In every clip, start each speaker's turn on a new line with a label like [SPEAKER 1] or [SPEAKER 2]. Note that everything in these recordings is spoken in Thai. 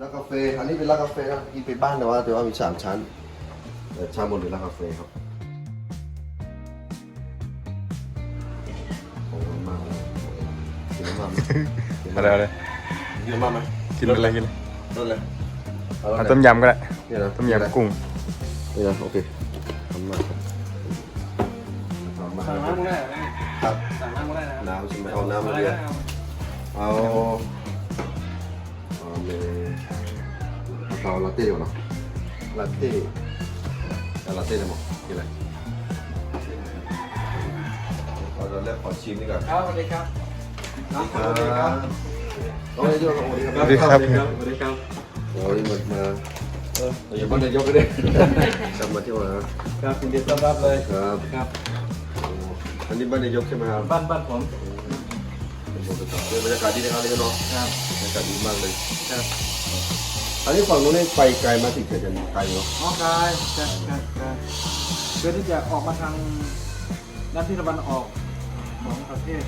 [SPEAKER 1] ร้านกาแฟนะกินไปบ้านแต่ว่าแต่ว่ามีสามชั้นแต่ชั้นบนเป็นร้านกาแฟครับโอ้โหมากเลยกินน้ำมันกิน
[SPEAKER 2] อะไรอะไร
[SPEAKER 1] กินน้ำมันไหม
[SPEAKER 2] กินอะไรกิน
[SPEAKER 1] รสเลยเอารส
[SPEAKER 2] เอา
[SPEAKER 1] เลย
[SPEAKER 2] ต้มยำก็ได้
[SPEAKER 1] เนี่ยนะ
[SPEAKER 2] ต้มยำกุ้ง
[SPEAKER 1] นี่นะโอเคทำมากครับทำมาก
[SPEAKER 3] สั่งน้ำก็ได้
[SPEAKER 1] ครับ
[SPEAKER 3] สั่งน้ำก็ได้นะ
[SPEAKER 1] น้ำใช่ไหมเอาน้ำมา
[SPEAKER 3] อะไร
[SPEAKER 1] เรีย
[SPEAKER 3] ก็
[SPEAKER 1] ก
[SPEAKER 3] ได้
[SPEAKER 1] เอาเอา เอาลาเต้ก่อนเนาะลาเต้เอาลาเต้ได้หมดกินอะไรเราจะเลือกขอชิมนี่ก่อน
[SPEAKER 3] ครับสวัสดีครับ
[SPEAKER 1] น้ำสวัสดีครับต้องให้ด้วยครับสวัสดีครับ
[SPEAKER 2] สวัสดีครับ
[SPEAKER 3] สวัสดีครับ
[SPEAKER 1] โอ้ยมันมาเอออย่าบ้านนายกก็ได้กลับมาเที่ยวนะครับ
[SPEAKER 3] ยินดีต้อนรับเลย
[SPEAKER 1] ครับ
[SPEAKER 3] ครับ
[SPEAKER 1] โอ้อันนี้บ้านนายกใช่ไหมครับ
[SPEAKER 3] บ้านบ้านผม
[SPEAKER 1] เป็นบรรยากาศดีนะครับนี่เนาะ
[SPEAKER 3] ครับ
[SPEAKER 1] บรรยากาศดีมากเลย
[SPEAKER 3] ครับ
[SPEAKER 1] อันนี้ฝั่งนู้นนี่ไปไกลมาถึงเขตจันทร์ไกลเนาะ
[SPEAKER 3] อ๋อกายจะจะจะเพื่อที่จะออกมาทางด้านที่ตะวันออกของประเทศ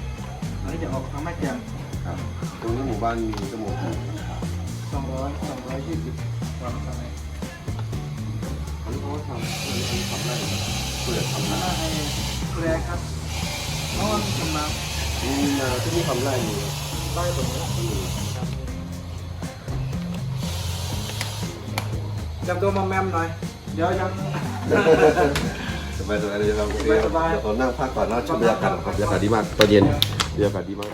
[SPEAKER 3] อันนี้จะออกทางแม่แจ่ม
[SPEAKER 1] ครับตรงนี้หมู่บ้านมีทั้งหมดกี่
[SPEAKER 3] สองร้อยสองร้อยยี่สิบวันทางไหน
[SPEAKER 1] อันนี้เขาทำอันนี้ทำได้เพื่อทำ
[SPEAKER 3] ห
[SPEAKER 1] นา
[SPEAKER 3] น้าไอ้แรครับนอนกำลัง
[SPEAKER 1] มีนาที่นี่ทำไร่มี
[SPEAKER 3] ไล่ตรงนี้ จำตัวมาแมมหน่อย เดี๋ยวยัง
[SPEAKER 1] สบายสบายเลยครับ
[SPEAKER 3] สบายๆ
[SPEAKER 1] เดี๋ยวเรานั่งพักก่อนแล้วชมบรรยากาศครับบรรยากาศดีมากตอนเย็นบรรยากาศดีมาก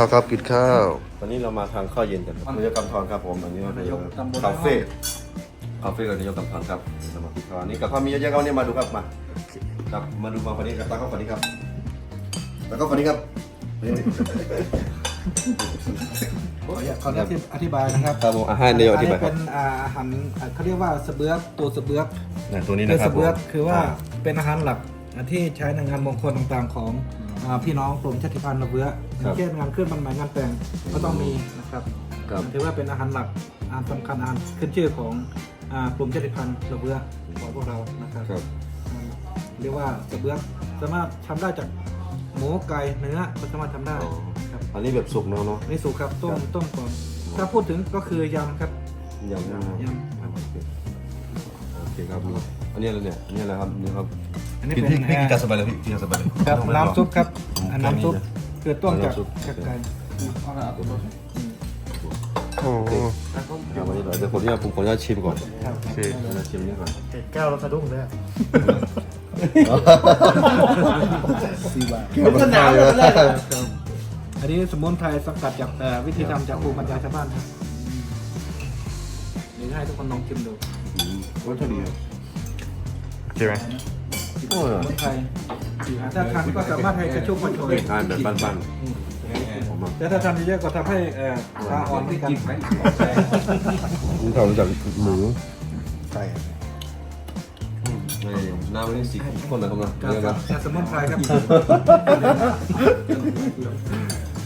[SPEAKER 1] ข้าวครับกินข้าวตอนนี้เรามาทางข้าวเย็นกันนายกกำธรครับผมอันนี้ก็คืคาเฟ่คาเฟ่กับนายกกำธรครับเรามากินข้าวอันนี้กับข้าวมีเยอะๆเขาเนี่ยมาดูครับมาครับมาดูมาคนนี้ครับตาก็คนนี้ครับตาก็คนนี้ครับนี่
[SPEAKER 3] ขออนุญาตขออนุญาตอธิบายนะครับ
[SPEAKER 1] ครับผมอาหารนายกอธิบายค
[SPEAKER 3] เป็
[SPEAKER 1] รับ
[SPEAKER 3] นอ่าอาหารอ่าเขาเรียกว่าสเบือกตัวสเบือก
[SPEAKER 1] เนี่ยตัวนี้
[SPEAKER 3] ตัว
[SPEAKER 1] นะครั
[SPEAKER 3] ส
[SPEAKER 1] บ
[SPEAKER 3] เบือก
[SPEAKER 1] ผม
[SPEAKER 3] คือว่าเป็นอาหารหลักที่ใช้ในงานมงคลต่างๆของ อ่าพี่น้องกลุ่มชาติพันธุ์ระเบืออย่างเช่นงานเคลื่อนมันหมายงานแต่งก็ต้องมีนะครับ
[SPEAKER 1] ครับ
[SPEAKER 3] ถือว่าเป็นอาหารหลักอาหารสำคัญอาหารขึ้นชื่อของอ่ากลุ่มชาติพันธุ์ระเบือของพวกเรานะครับ
[SPEAKER 1] ครับ
[SPEAKER 3] อ่าเรียกว่าสเบือกสามารถทำได้จากหมูไก่เนื้อก็สามารถทำได้
[SPEAKER 1] อ๋อ
[SPEAKER 3] ครับ
[SPEAKER 1] อันนี้แบบสุกเนาะเนาะ
[SPEAKER 3] นี่สุกครับต้ม
[SPEAKER 1] ครับ
[SPEAKER 3] ต้มก่อนถ้าพูดถึงก็คือยำครับ
[SPEAKER 1] ยำนะครับ
[SPEAKER 3] ยำครับ
[SPEAKER 1] โอเคครับมีอันนี้อะไรเนี่ยอันนี้อะไรครับนี่ครับ
[SPEAKER 3] อันนี้
[SPEAKER 1] พี่
[SPEAKER 3] เป็น
[SPEAKER 1] พี่พี่กินกาสบายเลยพี่กินกาสบายเลย
[SPEAKER 3] ครับ
[SPEAKER 1] ไม่ต้อง
[SPEAKER 3] น้ำซุปครับ
[SPEAKER 1] อืม
[SPEAKER 3] อันน้ำซุป
[SPEAKER 1] แค่นี้นะ
[SPEAKER 3] คือต้มจาก
[SPEAKER 1] น้ำซุป
[SPEAKER 3] จากไก่
[SPEAKER 2] โอ้โห
[SPEAKER 1] ครับวันนี้เราเดี๋ยวผมจะผมขออนุญาตชิมก่อน
[SPEAKER 3] ครับ
[SPEAKER 2] โอเค
[SPEAKER 1] ขออนุญาตชิมนี่ก่อน
[SPEAKER 3] แก้วเราสะดุ้งเลย
[SPEAKER 1] สี่บาทแก้วมันหนาวเลย
[SPEAKER 3] อันนี้สมุนไพรสกัดจากเอ่อวิธีทำจากภูมิปัญญาชาวบ้านครับนี่ให้ทุกคนลองชิมดู
[SPEAKER 1] วัตถุดิบ
[SPEAKER 2] โอเคไหม
[SPEAKER 1] โอ้ย
[SPEAKER 3] สมุนไพรถ้าทานก็สามารถให้กระชุ่มกระชวย
[SPEAKER 1] ทานแบบบ้าน
[SPEAKER 3] อืม
[SPEAKER 1] ๆผมอะ
[SPEAKER 3] แต่ถ้าทานเยอะๆก็ทำให้เอ่อตาอ่อนเหมือนกัน
[SPEAKER 1] นี่เรารู้จักหมูไก่น้ำนี่สีข้นนะครับนะ
[SPEAKER 3] ครับ
[SPEAKER 1] นี่
[SPEAKER 3] ครั
[SPEAKER 1] นะ
[SPEAKER 3] บแต่สมุนไพรครับ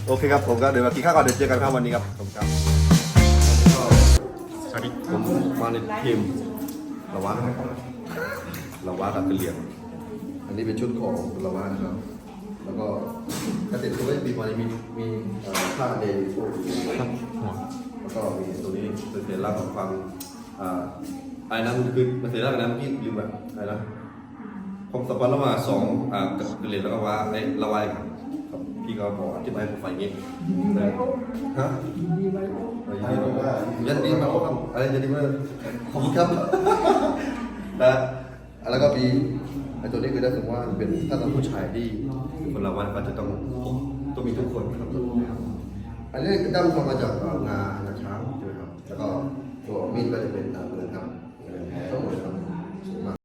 [SPEAKER 1] โอเคครับผมก็เดี๋ยวมากินข้าวก่อนเดี๋ยวเจอกันครับวันนี้ครับผมครับ
[SPEAKER 2] สวัสดี
[SPEAKER 1] ผมมาในทีมละวะละวะกับกระเหลี่ยง นนี้เป็นชุดของละวะนะครับ แล้วก็กระติกตัวจะมีมามีมีเอ่อผ้าเดย์พวกแล้วก็มีตัวนี้เป็นสัญลักษณ์ของความอ่าอะไรนะมันคือมันสัญลักษณ์อะไรนะเมื่อกี้ลืมไปอะไรนะความสัมพันธ์ระหว่างสองอ่ากระเหลี่ยงแล้วก็วะไอ้ละวะครับครับพี่ก็บอกอธิบายให้ผมฟังอย่างนี้นะฮะยันดีมาครับอะไรจะดีมาขอบคุณครับนะแล้วก็มี อ้ตัวนี้คือถ้าสมมติว่าเป็นถ้าเราผู้ชายที่คนละวันก็จะต้องต้องมีทุกคนครับอันนี้ดั้งทำมาจากงางาช้างใช่ไหมครับแล้วก็ตัวมีดก็จะเป็นตาเปือนครับทั้งหมดครับสวยมาก